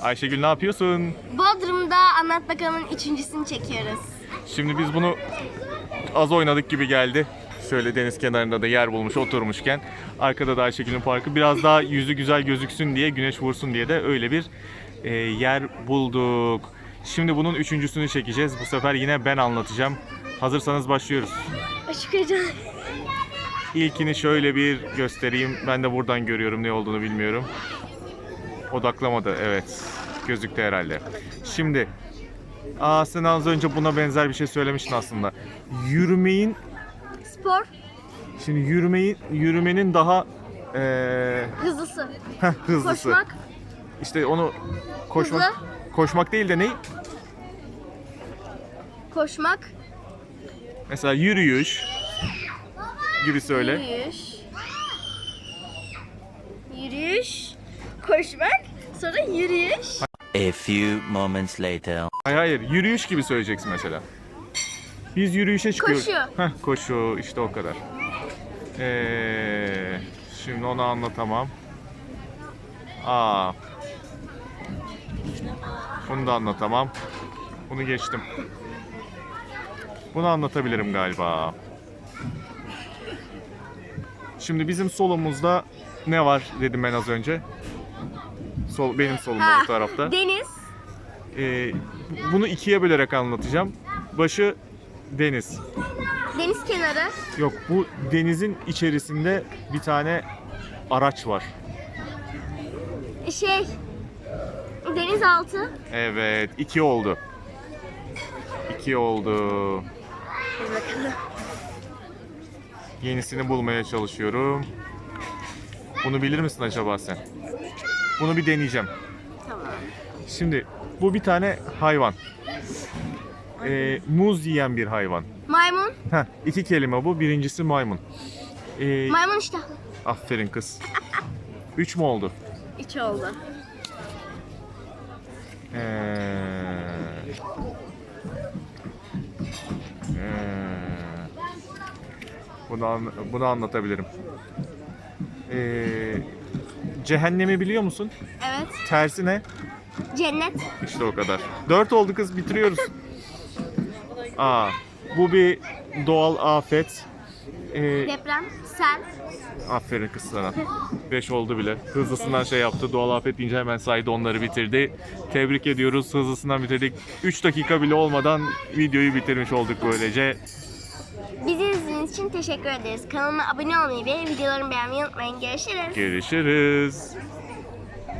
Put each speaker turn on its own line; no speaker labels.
Ayşegül ne yapıyorsun?
Bodrum'da Anlat Bakalım'ın üçüncüsünü çekiyoruz.
Şimdi biz bunu az oynadık gibi geldi. Şöyle deniz kenarında da yer bulmuş oturmuşken. Arkada da Ayşegül'ün parkı. Biraz daha yüzü güzel gözüksün diye, güneş vursun diye de öyle bir e, yer bulduk. Şimdi bunun üçüncüsünü çekeceğiz. Bu sefer yine ben anlatacağım. Hazırsanız başlıyoruz.
Aşk heyecan.
İlkini şöyle bir göstereyim. Ben de buradan görüyorum ne olduğunu bilmiyorum. Odaklamadı evet. Gözüktü herhalde. Şimdi Aa sen az önce buna benzer bir şey söylemiştin aslında. Yürümeyin
Spor
Şimdi yürümeyi yürümenin daha eee
hızlısı.
heh, hızlısı.
Koşmak
İşte onu koşmak koşmak değil de ne?
koşmak,
Mesela yürüyüş gibi söyle.
yürüyüş. Yürüyüş, koşmak, sonra yürüyüş.
A few moments later.
Hayır hayır yürüyüş gibi söyleyeceksin mesela. Biz yürüyüşe çıkıyoruz.
Koşu.
Heh, koşu işte o kadar. Ee, şimdi onu anlatamam. Aa. Bunu da anlatamam. Bunu geçtim. Bunu anlatabilirim galiba. Şimdi bizim solumuzda ne var dedim ben az önce. Sol benim solumda bu tarafta.
Deniz,
Ee, bunu ikiye bölerek anlatacağım. Başı deniz.
deniz kenarı,
Yok bu denizin içerisinde bir tane araç var.
şey, denizaltı.
Evet iki oldu. İki oldu.
Hadi bakalım.
Yenisini bulmaya çalışıyorum. Bunu bilir misin acaba sen? Bunu bir deneyeceğim.
Tamam.
Şimdi bu bir tane hayvan. Ee, muz yiyen bir hayvan.
Maymun,
Heh, iki kelime bu. Birincisi maymun. Ee,
maymun iştahlı.
aferin kız. Üç mü oldu?
Üç oldu.
Ee, bunu, an- bunu anlatabilirim. Ee, cehennemi biliyor musun?
Evet.
Tersi ne?
Cennet,
İşte o kadar. Dört oldu kız bitiriyoruz. Aa, bu bir doğal afet. Ee,
deprem, sel,
Aferin kız sana. 5 oldu bile. Hızlısından şey yaptı. Doğal afet deyince hemen saydı onları bitirdi. Tebrik ediyoruz. Hızlısından bitirdik. 3 dakika bile olmadan videoyu bitirmiş olduk böylece.
İzlediğiniz için teşekkür ederiz. Kanalıma abone olmayı ve videolarımı beğenmeyi unutmayın. Görüşürüz.
Görüşürüz.